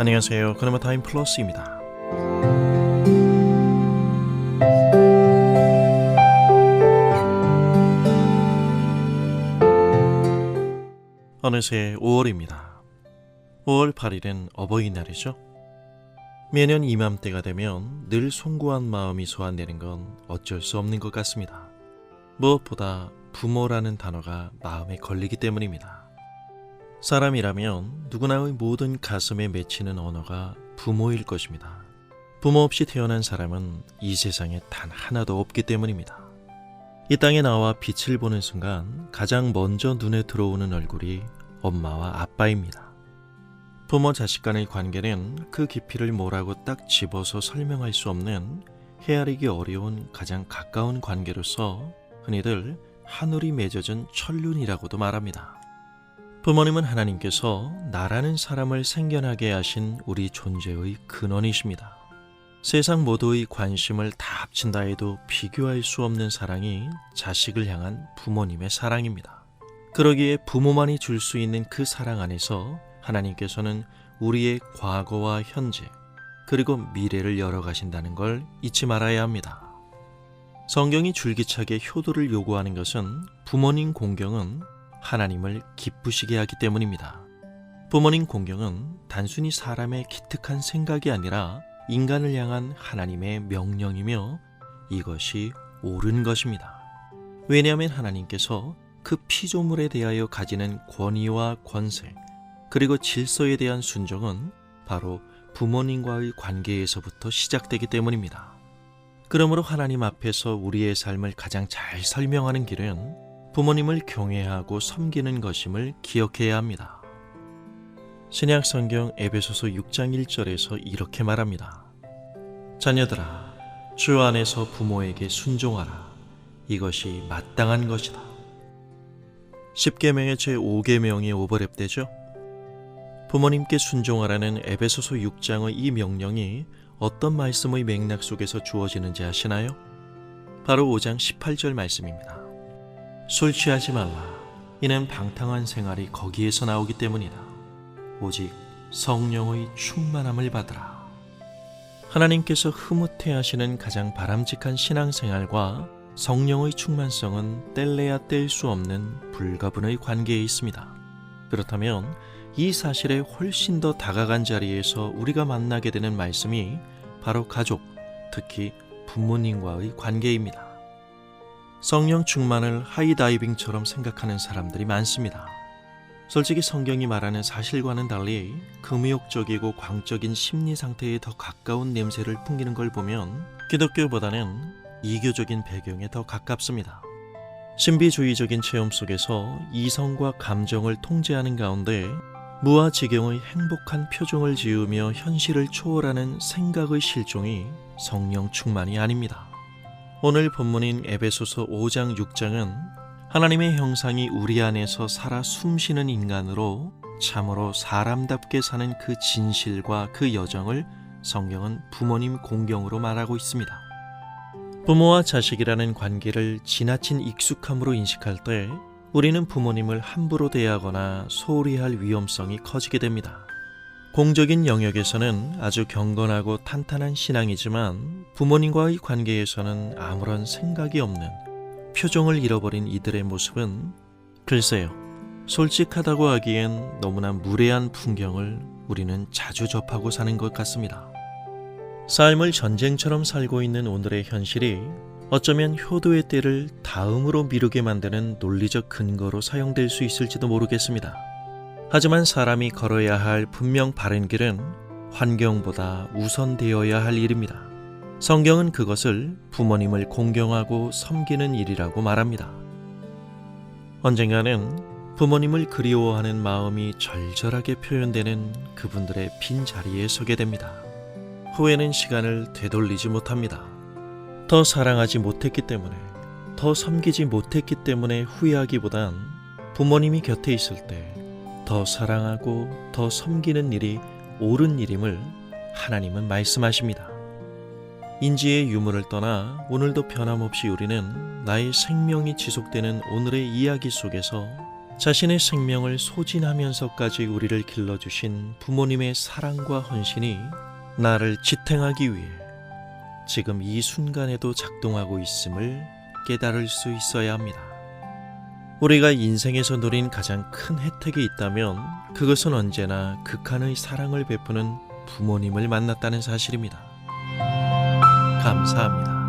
안녕하세요. 그나마 타임 플러스입니다. 어느새 5월입니다. 5월 8일은 어버이날이죠. 매년 이맘때가 되면 늘 송구한 마음이 소환되는 건 어쩔 수 없는 것 같습니다. 무엇보다 부모라는 단어가 마음에 걸리기 때문입니다. 사람이라면 누구나의 모든 가슴에 맺히는 언어가 부모일 것입니다. 부모 없이 태어난 사람은 이 세상에 단 하나도 없기 때문입니다. 이 땅에 나와 빛을 보는 순간 가장 먼저 눈에 들어오는 얼굴이 엄마와 아빠입니다. 부모 자식 간의 관계는 그 깊이를 뭐라고 딱 집어서 설명할 수 없는 헤아리기 어려운 가장 가까운 관계로서 흔히들 하늘이 맺어진 천륜이라고도 말합니다. 부모님은 하나님께서 나라는 사람을 생겨나게 하신 우리 존재의 근원이십니다. 세상 모두의 관심을 다 합친다 해도 비교할 수 없는 사랑이 자식을 향한 부모님의 사랑입니다. 그러기에 부모만이 줄 수 있는 그 사랑 안에서 하나님께서는 우리의 과거와 현재 그리고 미래를 열어가신다는 걸 잊지 말아야 합니다. 성경이 줄기차게 효도를 요구하는 것은 부모님 공경은 하나님을 기쁘시게 하기 때문입니다. 부모님 공경은 단순히 사람의 기특한 생각이 아니라 인간을 향한 하나님의 명령이며 이것이 옳은 것입니다. 왜냐하면 하나님께서 그 피조물에 대하여 가지는 권위와 권세 그리고 질서에 대한 순종은 바로 부모님과의 관계에서부터 시작되기 때문입니다. 그러므로 하나님 앞에서 우리의 삶을 가장 잘 설명하는 길은 부모님을 경외하고 섬기는 것임을 기억해야 합니다. 신약 성경 에베소서 6장 1절에서 이렇게 말합니다. 자녀들아, 주 안에서 부모에게 순종하라. 이것이 마땅한 것이다. 10계명의 제 5계명이 오버랩되죠? 부모님께 순종하라는 에베소서 6장의 이 명령이 어떤 말씀의 맥락 속에서 주어지는지 아시나요? 바로 5장 18절 말씀입니다. 술 취하지 말라. 이는 방탕한 생활이 거기에서 나오기 때문이다. 오직 성령의 충만함을 받으라. 하나님께서 흐뭇해 하시는 가장 바람직한 신앙생활과 성령의 충만성은 뗄래야 뗄 수 없는 불가분의 관계에 있습니다. 그렇다면 이 사실에 훨씬 더 다가간 자리에서 우리가 만나게 되는 말씀이 바로 가족, 특히 부모님과의 관계입니다. 성령 충만을 하이다이빙처럼 생각하는 사람들이 많습니다. 솔직히 성경이 말하는 사실과는 달리 금욕적이고 광적인 심리 상태에 더 가까운 냄새를 풍기는 걸 보면 기독교보다는 이교적인 배경에 더 가깝습니다. 신비주의적인 체험 속에서 이성과 감정을 통제하는 가운데 무아지경의 행복한 표정을 지으며 현실을 초월하는 생각의 실종이 성령 충만이 아닙니다. 오늘 본문인 에베소서 5장 6장은 하나님의 형상이 우리 안에서 살아 숨쉬는 인간으로 참으로 사람답게 사는 그 진실과 그 여정을 성경은 부모님 공경으로 말하고 있습니다. 부모와 자식이라는 관계를 지나친 익숙함으로 인식할 때 우리는 부모님을 함부로 대하거나 소홀히 할 위험성이 커지게 됩니다. 공적인 영역에서는 아주 경건하고 탄탄한 신앙이지만 부모님과의 관계에서는 아무런 생각이 없는 표정을 잃어버린 이들의 모습은 글쎄요, 솔직하다고 하기엔 너무나 무례한 풍경을 우리는 자주 접하고 사는 것 같습니다. 삶을 전쟁처럼 살고 있는 오늘의 현실이 어쩌면 효도의 때를 다음으로 미루게 만드는 논리적 근거로 사용될 수 있을지도 모르겠습니다. 하지만 사람이 걸어야 할 분명 바른 길은 환경보다 우선되어야 할 일입니다. 성경은 그것을 부모님을 공경하고 섬기는 일이라고 말합니다. 언젠가는 부모님을 그리워하는 마음이 절절하게 표현되는 그분들의 빈 자리에 서게 됩니다. 후에는 시간을 되돌리지 못합니다. 더 사랑하지 못했기 때문에, 더 섬기지 못했기 때문에 후회하기보단 부모님이 곁에 있을 때 더 사랑하고 더 섬기는 일이 옳은 일임을 하나님은 말씀하십니다. 인지의 유무를 떠나 오늘도 변함없이 우리는 나의 생명이 지속되는 오늘의 이야기 속에서 자신의 생명을 소진하면서까지 우리를 길러주신 부모님의 사랑과 헌신이 나를 지탱하기 위해 지금 이 순간에도 작동하고 있음을 깨달을 수 있어야 합니다. 우리가 인생에서 누린 가장 큰 혜택이 있다면 그것은 언제나 극한의 사랑을 베푸는 부모님을 만났다는 사실입니다. 감사합니다.